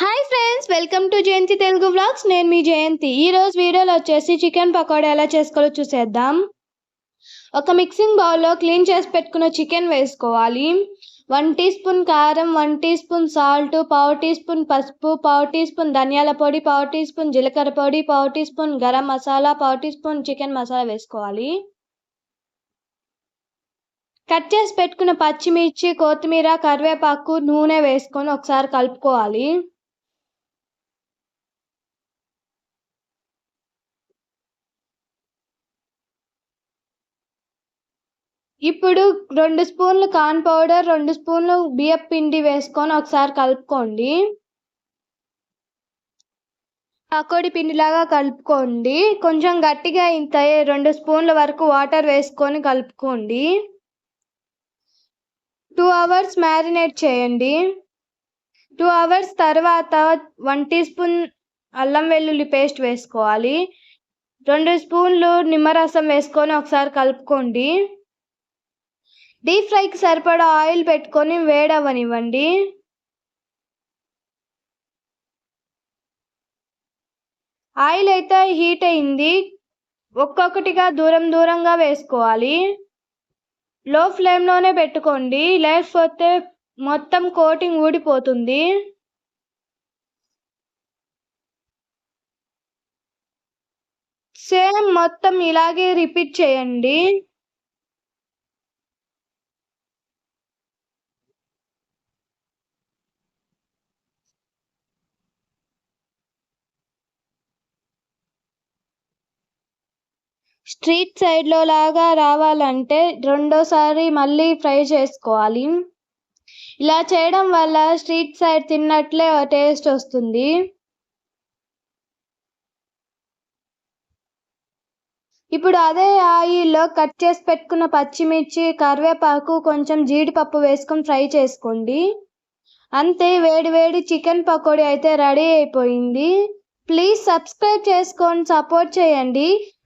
Hi friends welcome to Jayanti Telugu vlogs. నేను మీ జయంతి ఈరోజు వీడియోలో వచ్చేసి చికెన్ పకోడా ఎలా చేసుకోవాలో చూసేద్దాం. ఒక మిక్సింగ్ బౌల్లో క్లీన్ చేసి పెట్టుకున్న చికెన్ వేసుకోవాలి. వన్ టీ స్పూన్ కారం వన్ టీ స్పూన్ సాల్ట్ పావు టీ స్పూన్ పసుపు పావు టీ స్పూన్ ధనియాల పొడి పావు టీ స్పూన్ జీలకర్ర పొడి పావు టీ స్పూన్ గరం మసాలా పావు టీ స్పూన్ చికెన్ మసాలా వేసుకోవాలి. కట్ చేసి పెట్టుకున్న పచ్చిమిర్చి కొత్తిమీర కరివేపాకు నూనె వేసుకొని ఒకసారి కలుపుకోవాలి. ఇప్పుడు రెండు స్పూన్లు కార్న్ పౌడర్ రెండు స్పూన్లు బియ్యం పిండి వేసుకొని ఒకసారి కలుపుకోండి. పకోడి పిండిలాగా కలుపుకోండి. కొంచెం గట్టిగా ఇంత రెండు స్పూన్ల వరకు వాటర్ వేసుకొని కలుపుకోండి. టూ అవర్స్ మ్యారినేట్ చేయండి. టూ అవర్స్ తర్వాత వన్ టీ స్పూన్ అల్లం వెల్లుల్లి పేస్ట్ వేసుకోవాలి. రెండు స్పూన్లు నిమ్మరసం వేసుకొని ఒకసారి కలుపుకోండి. డీప్ ఫ్రైకి సరిపడా ఆయిల్ పెట్టుకొని వేడవనివ్వండి. ఆయిల్ అయితే హీట్ అయింది. ఒక్కొక్కటిగా దూరం దూరంగా వేసుకోవాలి. లో ఫ్లేమ్లోనే పెట్టుకోండి. లేకపోతే మొత్తం కోటింగ్ ఊడిపోతుంది. సేమ్ మొత్తం ఇలాగే రిపీట్ చేయండి. స్ట్రీట్ సైడ్లో లాగా రావాలంటే రెండోసారి మళ్ళీ ఫ్రై చేసుకోవాలి. ఇలా చేయడం వల్ల స్ట్రీట్ సైడ్ తిన్నట్లే టేస్ట్ వస్తుంది. ఇప్పుడు అదే ఆయిల్లో కట్ చేసి పెట్టుకున్న పచ్చిమిర్చి కరివేపాకు కొంచెం జీడిపప్పు వేసుకొని ఫ్రై చేసుకోండి. అంతే వేడి వేడి చికెన్ పకోడీ అయితే రెడీ అయిపోయింది. ప్లీజ్ సబ్స్క్రైబ్ చేసుకొని సపోర్ట్ చేయండి.